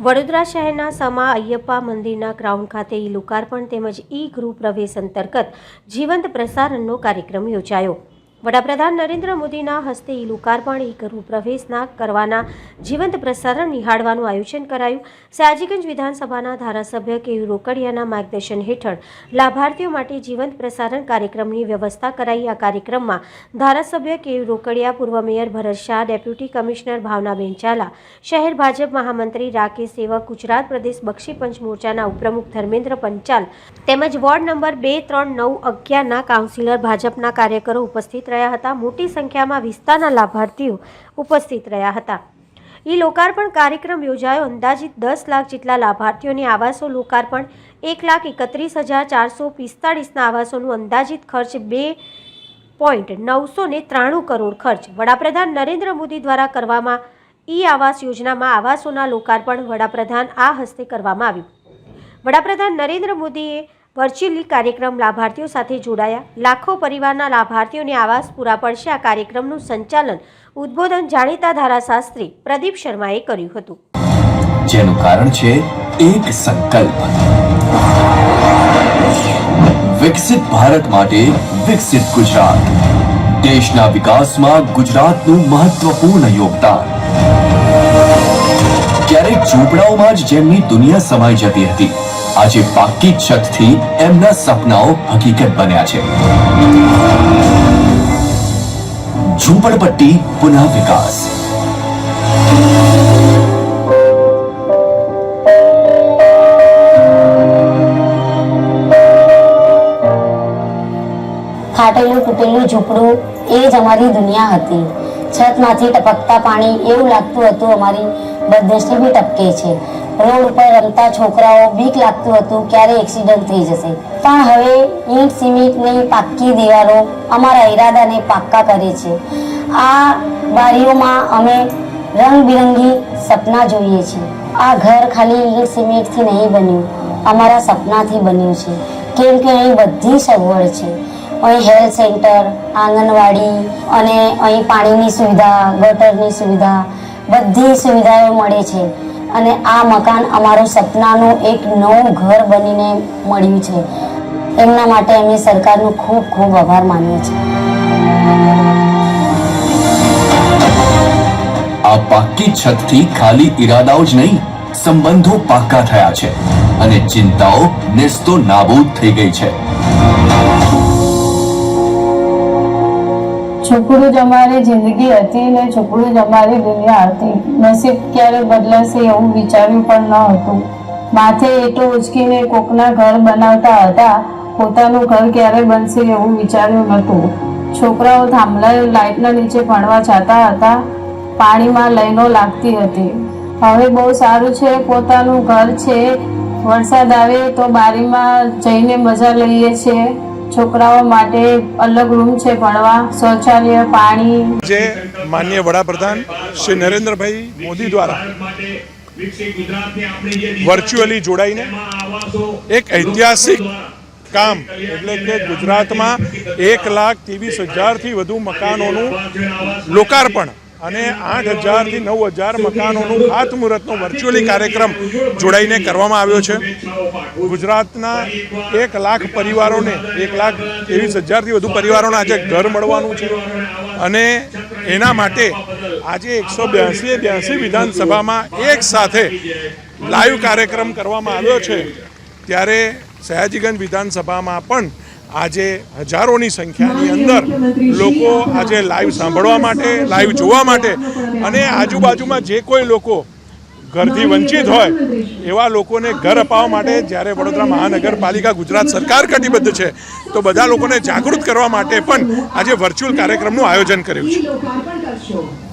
વડોદરા શહેરના સમા અય્યપ્પા મંદિરના ગ્રાઉન્ડ ખાતે ઈ લોકાર્પણ તેમજ ઈ ગૃહ પ્રવેશ અંતર્ગત જીવંત પ્રસારણનો કાર્યક્રમ યોજાયો. વડાપ્રધાન નરેન્દ્ર મોદીના હસ્તે ઈ લોકાર્પણ ઈ ગૃહ પ્રવેશના કરવાના જીવંત પ્રસારણ નિહાળવાનું આયોજન કરાયું. સયાજીગંજ વિધાનસભાના ધારાસભ્ય કે. રોકડિયાના માર્ગદર્શન હેઠળ લાભાર્થીઓ માટે જીવંત પ્રસારણ કાર્યક્રમની વ્યવસ્થા કરાઈ. આ કાર્યક્રમમાં ધારાસભ્ય કે. રોકડિયા, પૂર્વ mayor Bharat Shah, deputy commissioner Bhavnaben Zala શહેર ભાજપ મહામંત્રી રાકેશ સેવક, ગુજરાત પ્રદેશ બક્ષી પંચ મોરચાના ઉપપ્રમુખ ધર્મેન્દ્ર પંચાલ તેમજ વોર્ડ નંબર બે, ત્રણ, નવ, અગિયારના કાઉન્સિલર ભાજપના કાર્યકરો ઉપસ્થિત રહ્યા હતા. મોટી સંખ્યામાં વિસ્તારના લાભાર્થીઓ ઉપસ્થિત રહ્યા હતા. ઈ લોકાર્પણ કાર્યક્રમ યોજાયો. અંદાજિત દસ લાખ જેટલા લાભાર્થીઓને આવાસો લોકાર્પણ, એક લાખ એકત્રીસ હજાર ચારસો પિસ્તાળીસના આવાસોનું અંદાજિત ખર્ચ બે પોઈન્ટ નવસો ને ત્રાણું કરોડ ખર્ચ. વડાપ્રધાન નરેન્દ્ર મોદી દ્વારા કરવામાં ઈ આવાસ યોજનામાં આવાસોના લોકાર્પણ વડાપ્રધાન આ હસ્તે કરવામાં આવ્યું. વડાપ્રધાન નરેન્દ્ર મોદીએ વર્ચ્યુઅલી કાર્યક્રમ લાભાર્થીઓ સાથે જોડાયા. લાખો પરિવારના લાભાર્થીઓને આવાસ પૂરા પડશે. આ કાર્યક્રમનું સંચાલન ઉદ્બોધન જાણીતા ધારાશાસ્ત્રી પ્રદીપ શર્માએ કર્યું હતું. જેનું કારણ છે એક સંકલ્પ. વિકસિત ભારત માટે વિકસિત ગુજરાત. દેશના વિકાસમાં ગુજરાતનું મહત્વપૂર્ણ યોગદાન. ક્યારેક ઝૂંપડાઓમાં જ જેમની દુનિયા સમાઈ જતી હતી. આજે પાકી છતથી એમના સપનાઓ હકીકત બન્યા છે. ઝુંપડપટ્ટી પુનઃ વિકાસ. ફાટેલું તૂટેલું ઝૂંપડું એ જ અમારી દુનિયા હતી. છતમાંથી ટપકતા પાણી એવું લાગતું હતું અમારી બદનસીબી બી ટપકે છે. રોડ ઉપર રમતા છોકરાઓ બીક લાગતું હતું ક્યારે એક્સિડન્ટ થઈ જશે. પણ હવે ઈંટ, સિમેન્ટની પાક્કી દિવાલો અમારા ઈરાદાને પાક્કા કરે છે. આ બારીઓમાં અમે રંગબિરંગી સપના જોઈએ છીએ આ ઘર ખાલી ઈંટ, સિમેન્ટથી નહીં બન્યું, અમારા સપનાથી બન્યું છે. કેમ કે અહીં બધી સગવડ છે. અહીં હેલ્થ સેન્ટર, આંગણવાડી અને અહીં પાણીની સુવિધા, ગટરની સુવિધા બધી સુવિધાઓ મળે છે. અને આ મકાન અમારું સપનાનું એક નવું ઘર બનીને મળ્યું છે. એમના માટે અમે સરકારનો ખૂબ ખૂબ આભાર માનીએ છીએ. આ પાકી છતથી ખાલી ઈરાદાઓ જ નહીં, સંબંધો પાક્કા થયા છે. અને ચિંતાઓ નેસ્તો નાબૂદ થઈ ગઈ છે. છોકરું જ અમારી જિંદગી હતી ને છોકરું જ અમારી દુનિયા હતી. નસીબ ક્યારે બદલાશે એવું વિચાર્યું પણ ન હતું. માથે એટો ઉચકીને કોકના ઘર બનાવતા હતા. પોતાનું ઘર ક્યારે બનશે એવું વિચાર્યું નહોતું. છોકરાઓ થાંભલા લાઇટના નીચે ભણવા જતા હતા. પાણીમાં લઈનો લાગતી હતી. હવે બહુ સારું છે, પોતાનું ઘર છે. વરસાદ આવે તો બારીમાં જઈને મજા લઈએ છીએ. છોકરાઓ માટે અલગ રૂમ છે ભણવા, શૌચાલય, પાણી. જે માન્ય વડાપ્રધાન શ્રી નરેન્દ્રભાઈ મોદી દ્વારા વર્ચ્યુઅલી જોડાઈને એક ઐતિહાસિક કામ એટલે કે ગુજરાતમાં એક લાખ ત્રેવીસ હજારથી વધુ મકાનોનું લોકાર્પણ અને આઠ હજારથી નવ હજાર મકાનોનું ખાતમુહૂર્તનો વર્ચ્યુઅલી કાર્યક્રમ જોડાઈને કરવામાં આવ્યો છે. ગુજરાતના એક લાખ પરિવારોને, એક લાખ ત્રેવીસ હજારથી વધુ પરિવારોને આજે ઘર મળવાનું છે. અને એના માટે આજે એકસો બ્યાસી બ્યાસી વિધાનસભામાં એક સાથે લાઈવ કાર્યક્રમ કરવામાં આવ્યો છે. ત્યારે સયાજીગંજ વિધાનસભામાં પણ આજે હજારોની સંખ્યાની અંદર લોકો આજે લાઈવ સાંભળવા માટે લાઈવ જોવા માટે અને આજુબાજુમાં જે કોઈ લોકો ઘરથી વંચિત હોય, એવા લોકોને ઘર અપાવવા માટે જ્યારે વડોદરા મહાનગરપાલિકા ગુજરાત સરકાર કટિબદ્ધ છે, તો બધા લોકોને જાગૃત કરવા માટે પણ આજે વર્ચ્યુઅલ કાર્યક્રમનું આયોજન કર્યું છે.